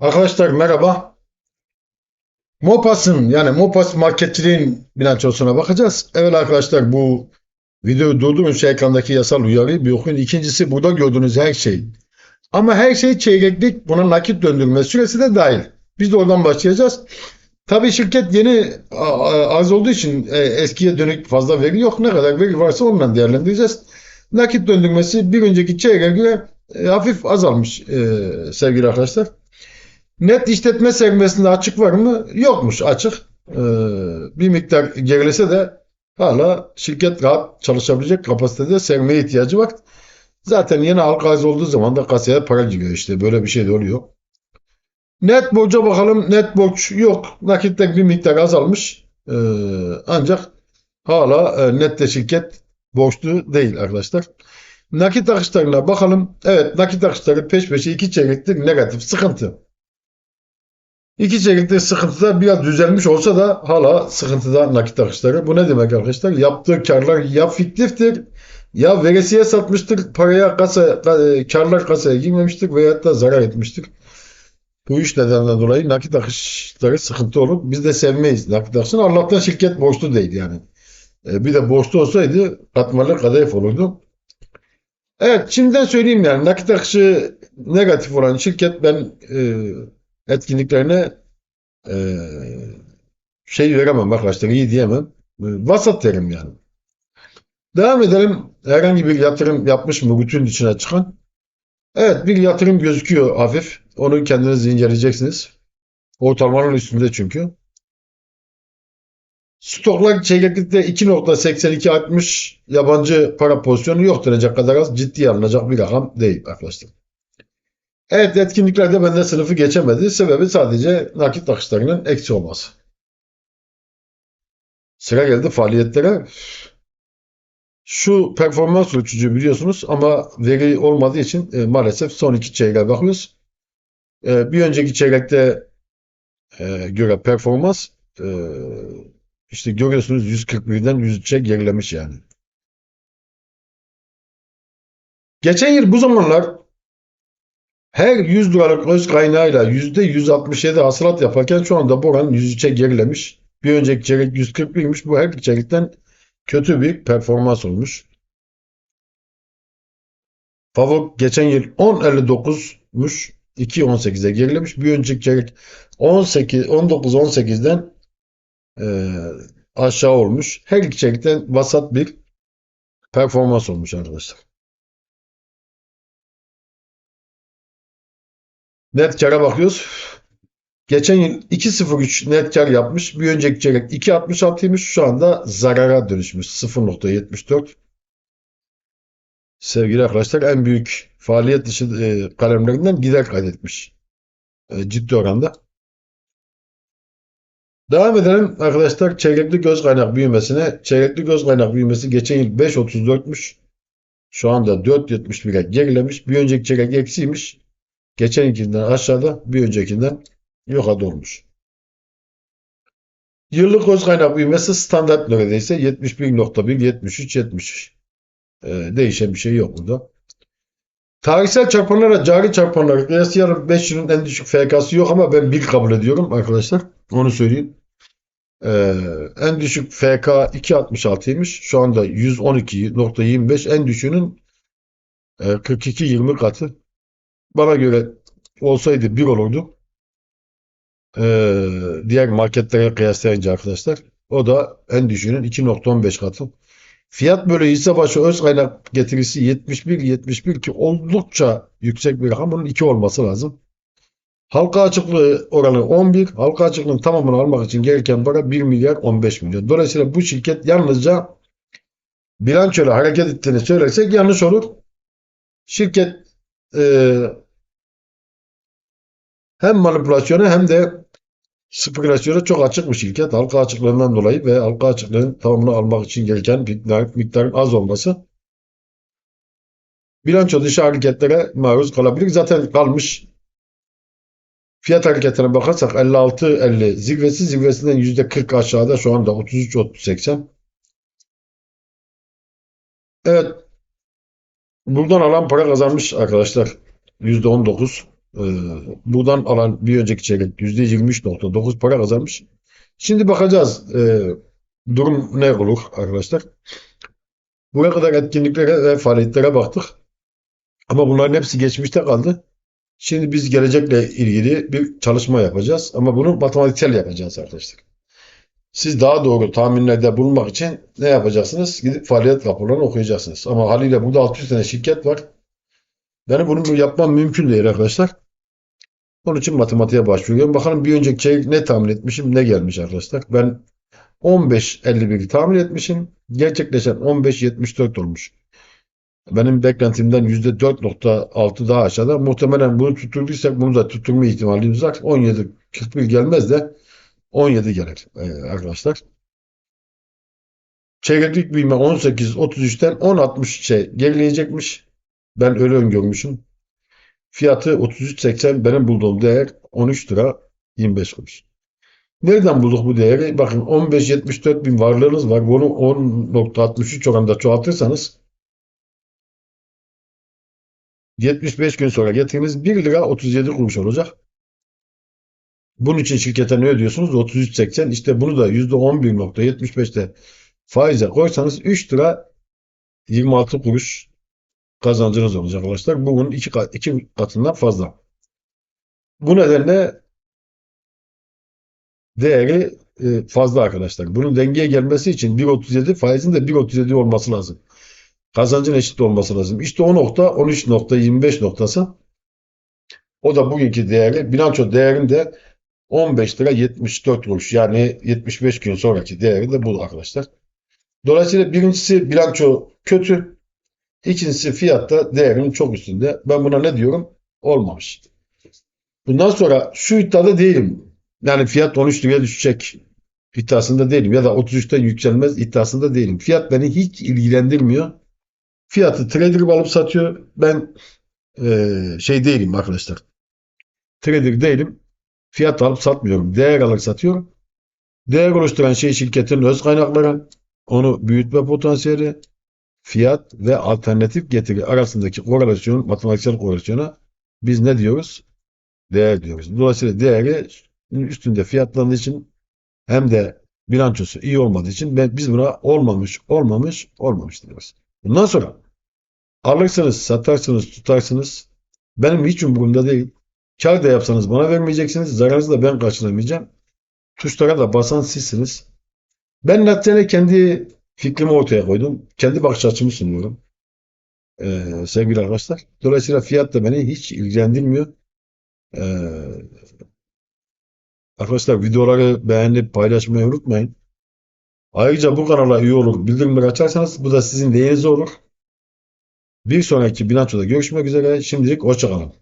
Arkadaşlar merhaba. Mopas'ın yani Mopas marketçiliğin bilançosuna bakacağız. Evet arkadaşlar bu videoyu durdurun şu ekrandaki yasal uyarıyı bir okuyun. İkincisi burada gördüğünüz her şey. Ama her şey çeyreklik buna nakit döndürme süresi de dahil. Biz de oradan başlayacağız. Tabii şirket yeni az olduğu için e, eskiye dönük fazla veri yok. Ne kadar veri varsa ondan değerlendireceğiz. Nakit döndürmesi bir önceki çeyreğe göre e, hafif azalmış e, sevgili arkadaşlar. Net işletme sermayesinde açık var mı? Yokmuş açık. Ee, bir miktar gerilese de hala şirket rahat çalışabilecek kapasitede sermaye ihtiyacı var. Zaten yeni halka arz olduğu zaman da kasaya para giriyor işte. Böyle bir şey de oluyor. Net borca bakalım. Net borç yok. Nakitler bir miktar azalmış. Ee, ancak hala e, nette şirket borçlu değil arkadaşlar. Nakit akışlarına bakalım. Evet nakit akışları peş peşe iki çeyrektir negatif sıkıntı. İki çeyrekte sıkıntıda biraz düzelmiş olsa da hala sıkıntıda nakit akışları. Bu ne demek arkadaşlar? Yaptığı karlar ya fiktiftir ya veresiye satmıştır. Paraya kasa, ka- karlar kasaya girmemiştir veyahut da zarar etmiştir. Bu üç nedenden dolayı nakit akışları sıkıntı olur. Biz de sevmeyiz nakit akışını. Allah'tan şirket borçlu değil yani. E, bir de borçlu olsaydı katmerli kadayıf olurdu. Evet şimdiden söyleyeyim yani nakit akışı negatif olan şirket ben e, etkinliklerine e, şey veremem arkadaşlar iyi diyemem. E, Vasat derim yani. Devam edelim. Herhangi bir yatırım yapmış mı bütün içine çıkan? Evet bir yatırım gözüküyor hafif. Onu kendiniz inceleyeceksiniz. Ortalamanın üstünde çünkü. Stoklar çeyreklikte 2.8260 yabancı para pozisyonu yok denecek kadar az ciddiye alınacak bir rakam değil arkadaşlar. Evet etkinliklerde bende sınıfı geçemedi. Sebebi sadece nakit akışlarının eksi olması. Sıra geldi faaliyetlere. Şu performans ölçücü biliyorsunuz ama veri olmadığı için e, maalesef son iki çeyreğe bakıyoruz. E, bir önceki çeyrekte e, göre performans e, işte görüyorsunuz 141'den 103'e gerilemiş yani. Geçen yıl bu zamanlar her 100 liralık öz kaynağıyla %167 hasılat yaparken şu anda bu oran 103'e gerilemiş. Bir önceki çeyrek 141'miş. Bu her iki çeyrekten kötü bir performans olmuş. Favok geçen yıl 10.59'muş. 2.18'e gerilemiş. Bir önceki çeyrek 18 19-18'den e, aşağı olmuş. Her iki çeyrekten vasat bir performans olmuş arkadaşlar. Net kara bakıyoruz. Geçen yıl 2.03 net kar yapmış. Bir önceki çeyrek 2.66'ymış. Şu anda zarara dönüşmüş. 0.74. Sevgili arkadaşlar en büyük faaliyet dışı e, kalemlerinden gider kaydetmiş. E, ciddi oranda. Devam edelim arkadaşlar çeyrekli göz kaynak büyümesine. Çeyrekli göz kaynak büyümesi geçen yıl 5.34'müş. Şu anda 4.71'e gerilemiş. Bir önceki çeyrek eksiymiş. Geçenkinden aşağıda, bir öncekinden yukarıda olmuş. Yıllık öz kaynak büyümesi standart neredeyse 71.1, 73, 73. Ee, değişen bir şey yok burada. Tarihsel çarpanlara cari çarpanlara kıyaslayalım 5 yılın en düşük FK'sı yok ama ben 1 kabul ediyorum arkadaşlar. Onu söyleyeyim. Ee, en düşük FK 2.66'ymış. Şu anda 112.25 en düşüğünün e, 42-20 katı. Bana göre olsaydı 1 olurdu. Ee, diğer marketlere kıyaslayınca arkadaşlar. O da en düşüğünün 2.15 katı. Fiyat bölü hisse başı öz kaynak getirisi 71-71 ki oldukça yüksek bir rakam. Bunun 2 olması lazım. Halka açıklığı oranı 11. Halka açıklığın tamamını almak için gereken para 1 milyar 15 milyon. Dolayısıyla bu şirket yalnızca bilançoyla hareket ettiğini söylersek yanlış olur. Şirket e, hem manipülasyona hem de spekülasyona çok açık bir şirket. Halka açıklığından dolayı ve halka açıklığın tamamını almak için gereken miktar, miktarın az olması bilanço dışı hareketlere maruz kalabilir. Zaten kalmış fiyat hareketine bakarsak 56-50 zirvesi zirvesinden %40 aşağıda şu anda 33-30-80. Evet. Buradan alan para kazanmış arkadaşlar. %19. Ee, buradan alan bir önceki çeyrek %23.9 para kazanmış. Şimdi bakacağız ee, durum ne olur arkadaşlar. Buraya kadar etkinliklere ve faaliyetlere baktık. Ama bunların hepsi geçmişte kaldı. Şimdi biz gelecekle ilgili bir çalışma yapacağız. Ama bunu matematiksel yapacağız arkadaşlar. Siz daha doğru tahminlerde bulunmak için ne yapacaksınız? Gidip faaliyet raporlarını okuyacaksınız. Ama haliyle burada 600 tane şirket var. Benim bunu yapmam mümkün değil arkadaşlar. Onun için matematiğe başvuruyorum. Bakalım bir önceki çeyrek ne tahmin etmişim, ne gelmiş arkadaşlar. Ben 15.51 tahmin etmişim. Gerçekleşen 15.74 olmuş. Benim beklentimden %4.6 daha aşağıda. Muhtemelen bunu tutturduysak bunu da tutturma ihtimalimiz var. 17.41 gelmez de 17 gelir ee, arkadaşlar. Çeyreklik büyüme 18.33'ten 10.63'e gerileyecekmiş. Ben öyle öngörmüşüm. Fiyatı 33.80 benim bulduğum değer 13 lira 25 kuruş. Nereden bulduk bu değeri? Bakın 15.74 bin varlığınız var. Bunu 10.63 oranında çoğaltırsanız 75 gün sonra getiriniz 1 lira 37 kuruş olacak. Bunun için şirkete ne ödüyorsunuz? 33.80. İşte bunu da %11.75'te faize koysanız 3 lira 26 kuruş kazancınız olacak arkadaşlar. Bugün iki, kat, iki katından fazla. Bu nedenle değeri e, fazla arkadaşlar. Bunun dengeye gelmesi için 1.37 faizin de 1.37 olması lazım. Kazancın eşit olması lazım. İşte o nokta 13.25 noktası. O da bugünkü değeri. Bilanço değerinde 15 lira 74 kuruş. Yani 75 gün sonraki değeri de bu arkadaşlar. Dolayısıyla birincisi bilanço kötü. İkincisi fiyatta değerinin çok üstünde. Ben buna ne diyorum? Olmamış. Bundan sonra şu iddiada değilim. Yani fiyat 13 liraya düşecek iddiasında değilim. Ya da 33'ten yükselmez iddiasında değilim. Fiyat beni hiç ilgilendirmiyor. Fiyatı trader alıp satıyor. Ben eee, şey değilim arkadaşlar. Trader değilim. Fiyat alıp satmıyorum. Değer alıp satıyorum. Değer oluşturan şey şirketin öz kaynakları, onu büyütme potansiyeli, fiyat ve alternatif getiri arasındaki korelasyon, matematiksel korelasyona biz ne diyoruz? Değer diyoruz. Dolayısıyla değeri üstünde fiyatlandığı için hem de bilançosu iyi olmadığı için ben, biz buna olmamış, olmamış, olmamış diyoruz. Bundan sonra alırsınız, satarsınız, tutarsınız. Benim hiç umurumda değil. Kar da yapsanız bana vermeyeceksiniz. Zararınızı da ben karşılamayacağım. Tuşlara da basan sizsiniz. Ben naçizane kendi fikrimi ortaya koydum. Kendi bakış açımı sunuyorum. Ee, sevgili arkadaşlar. Dolayısıyla fiyat da beni hiç ilgilendirmiyor. Ee, arkadaşlar videoları beğenip paylaşmayı unutmayın. Ayrıca bu kanala üye olur, bildirimleri açarsanız bu da sizin lehinize olur. Bir sonraki bilançoda görüşmek üzere. Şimdilik hoşçakalın.